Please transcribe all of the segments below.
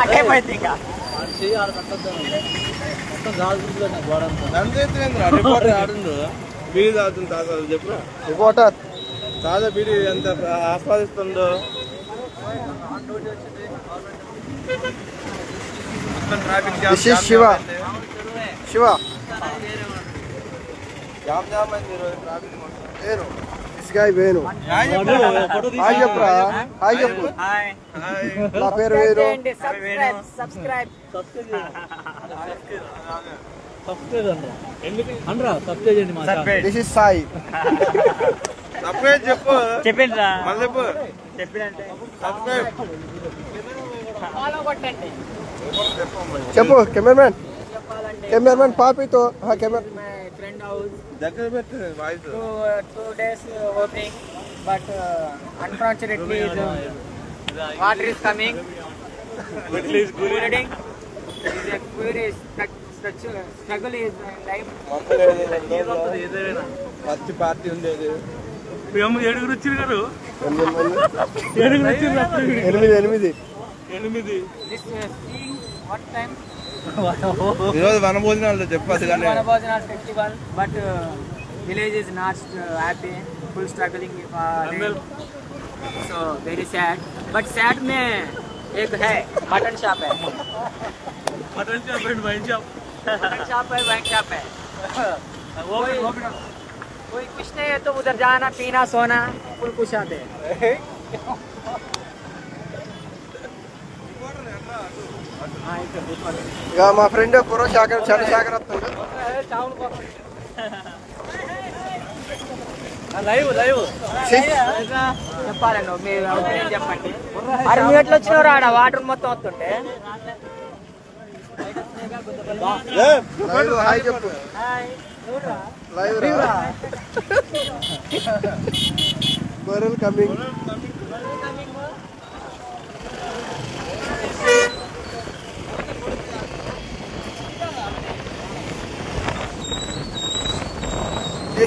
పట్టేపోయింది ఇంకా? బీడి తాగుతుంది తాత చెప్పు. రిపోర్టర్? తాత బీడి ఎంత ఆస్వాదిస్తుందో. Traffic Shiva. Shiva. Jam jam అయింది ఈరోజు ట్రాఫిక్ మొత్తం. గాయ్ వేణు. హాయ్ చెప్పురా. హాయ్ హాయ్ చెప్పు హాయ్ హాయ్. నా పేరు Venu. Subscribe. Subscribe this is Sai subscribe చెప్పు. చెప్పిండ్రా. మళ్ళీ చెప్పు. చెప్పినంటే సబ్స్క్రైబ్. ఫాలో కొట్టండి. చెప్పు. కెమెరామెన్ కెమెరామెన్ పాపితో. కెమెరా ఫ్రెండ్ హౌస్ దగ్గర పెట్టు voice. Two two days opening but unfortunately water is coming cooling struggle is life పచ్చి పార్టీ ఉండేది. ఏడుగురు వచ్చిరు గారు? ఎనిమిది ఎనిమిది. ఎనిమిది దిస్ వాట్ టైం ఈరోజు వన భోజనాలు చెప్పదు కానీ Vanabhojana festival, but uh, village is not uh, happy, full struggling. Uh, rain. so very sad. But sad में एक है मटन शॉप है mutton shop and wine shop mutton shop है वाइन शॉप है कोई कोई कुछ नहीं है तो उधर जाना पीना सोना फुल खुश आते हैं ఇక మా ఫ్రెండ్ పూర్వ లైవ్ లైవ్. చెప్పాలండి మీరు ఒపీనియన్ చెప్పండి. అరే నువ్వు ఎట్లా వచ్చినావు ఆడ వాటర్ మొత్తం వస్తుంటే. హాయ్ చెప్పు. Live coming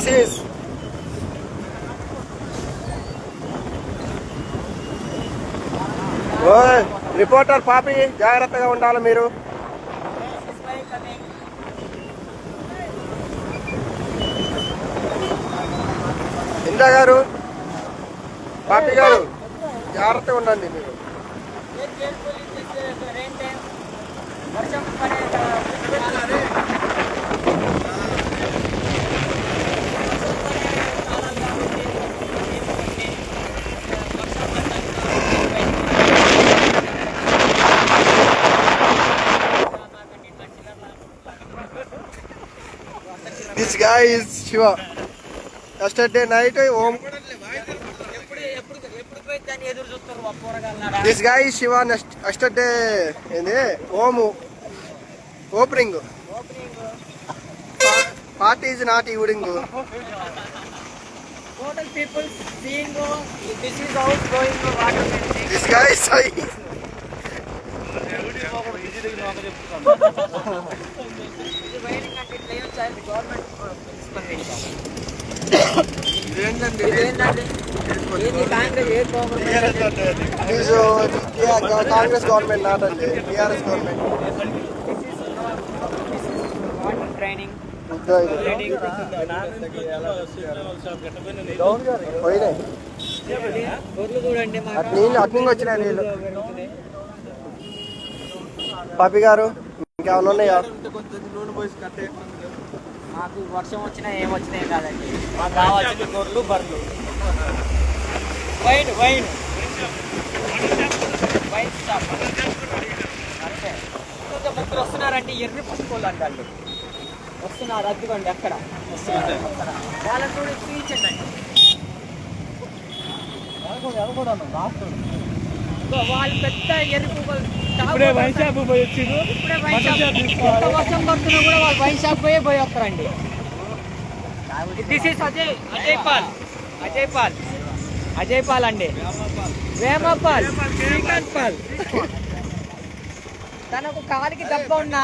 this is reporter Papi జాగ్రత్తగా ఉండాలి మీరు. ఇందా గారు పాపి గారు జాగ్రత్తగా ఉండండి మీరు. వర్షం పడే this guy is Shiva yesterday night Om? This guy Shiva next yesterday ఏంది ఓము opening party is not evading Total people seeing uh, this is how going to water melting. This guy Sai ఇది waiting ఇది కాంగ్రెస్ ఏ government this Congress government not అండి TRS government. Water training training పోయినాయి. నీళ్ళు అటు నుంచి వచ్చినాయి నీళ్ళు. పాపి గారు ఇంకేమైనా ఉన్నాయా? మాకు వర్షం వచ్చినా ఏం వచ్చినా ఏం కాదండి. మాకు కావాల్సింది గొర్రెలు బర్రెలు. Wine wine. Wine shop. అంతే. కొంచెం ముగ్గురు వస్తున్నారంటే ఎర్రి పట్టుకోళ్ళు అంటారు. వస్తున్నారు అద్దుకోండి అక్కడ. వస్తున్నారు. వాళ్ళని కూడా చూపించండి ఇదిగో వాళ్ళు పెద్ద ఎరుపు ఇప్పుడే వైన్ షాప్ పోయి వచ్చిండు ఇప్పుడే వైన్ షాప్ ఎంత వర్షం పడుతున్నా కూడా వాళ్ళు వైన్ షాప్ పోయే పోయి వస్తారండి. This is Ajay Ajay Paul Ajay Paul Ajay Paul అండి. వేమపాల్ శ్రీకాంత్ పాల్ తనకు కాలికి దెబ్బ ఉన్నా.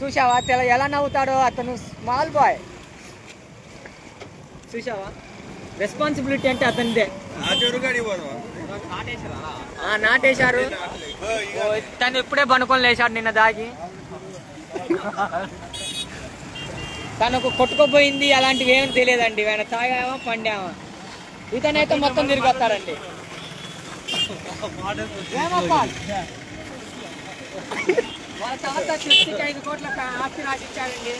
చూసావా తెల ఎలా నవ్వుతాడో అతను స్మాల్ బాయ్ చూసావా రెస్పాన్సిబిలిటీ అంటే అతనిదే. నాటేశారు. తను ఇప్పుడే పనుకొని లేచాడు నిన్న దాగి. తనకు కొట్టుకోపోయింది అలాంటివి ఏమీ తెలియదండి. ఆయన తాగామా పండామా ఇతనైతే మొత్తం తిరిగి వస్తాడండి వేమపాల్. వాళ్ళ తాత చెట్టుకి ఐదు కోట్ల ఆస్తి రాసిచ్చాడండి.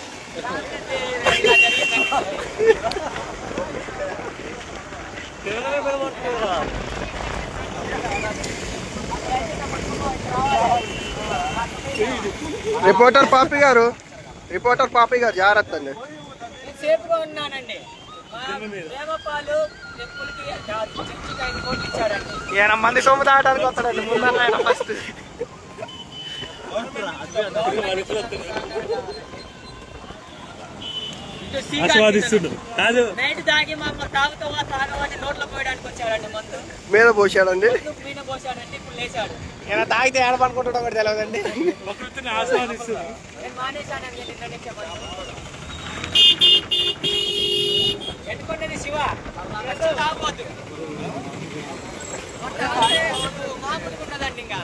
రిపోర్టర్ పాపి గారు రిపోర్టర్ పాపి గారు జాగ్రత్త అండి. సేఫ్గా ఉన్నానండి. ఈయన మంది సొమ్ము తాగడానికి వస్తాడండి ముందర ఫస్ట్ కాదు. నైట్ తాగి మా అమ్మ తాగుతావా తాగవని నోట్లో పోయడానికి వచ్చాడండి మందు. మీద పోసాడండి మందు పీన పోసాడంటే ఇప్పుడు లేచాడు. ఈయన తాగితే ఏడ పనుకుంటాడో కూడా తెలియదండి ప్రకృతిని ఆస్వాదిస్తుంది నేను మానేశానండి శివ? తాగితే మామూలుగా ఉండదండి ఇంకా.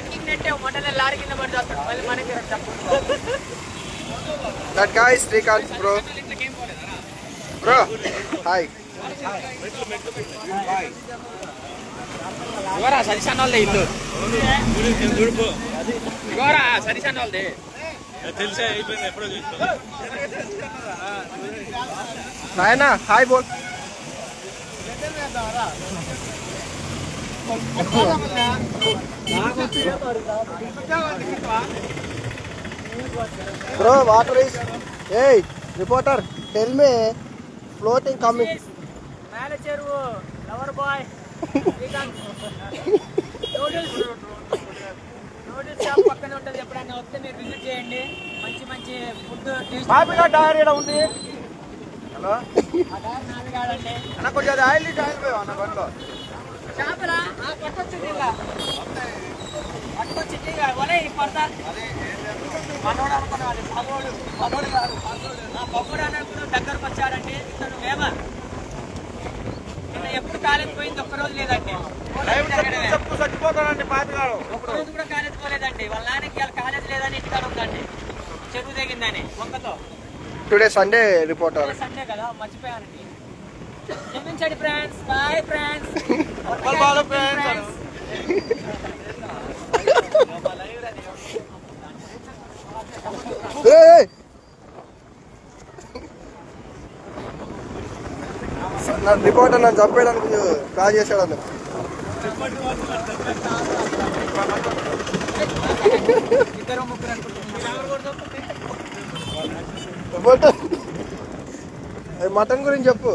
ఎందుకంటే మొట్టనే లారీ కింద పడి వస్తాడు మళ్ళీ మనకి తప్పు that guy Srikanth bro bro hi ఇగోరా సరిసన్న వాళ్ళదే ఇల్లు. ఇగోరా సరిసన్న వాళ్ళదే. తెలిసే అయిపోయింది ఎప్పుడో చూసుకో నాయన హాయ్ బోల్ బ్రో వాటర్ ఇస్ ఏయ్ reporter tell me floating coming మేల చెరువు లవర్ బాయ్ షాప్ పక్కన ఉంటుంది. ఎప్పుడైనా వస్తే మీరు విజిట్ చేయండి. మంచి మంచి ఫుడ్ టేస్ట్ డైరీ ఉంది? హలో ఆ దారి నాది కాదండి. అన్న కొంచెం ఆయిల్ ఆయిల్ పోయావు అన్న బండిలో. చేపలా? ఆ పట్టొచ్చింది ఇలా. మనోడు అనుకున్నాడు పగోడు పగోడు కాదు ఆ పగోడు అనుకున్న దగ్గరకు ఇతను నిన్న ఎప్పుడు కాలేజ్ పోయింది ఒక్క రోజు లేదండి చచ్చిపోతాడండి పాతిగాడు ఒక్క రోజు కూడా కాలేజ్ పోలేదండి వాళ్ళ నాన్నకి వాళ్ళ కాలేజ్ లేదని ఇంటికాడ ఉందండి చెరువు తెగిందని మొక్కతో టుడే సండే రిపోర్టర్ సండే కదా మర్చిపోయానండి క్షమించండి ఫ్రెండ్స్ బాయ్ ఫ్రెండ్స్ నన్ను రిపోర్టర్ నన్ను చంపేయడానికి కాల్ చేశాడు అన్న. మటన్ గురించి చెప్పు.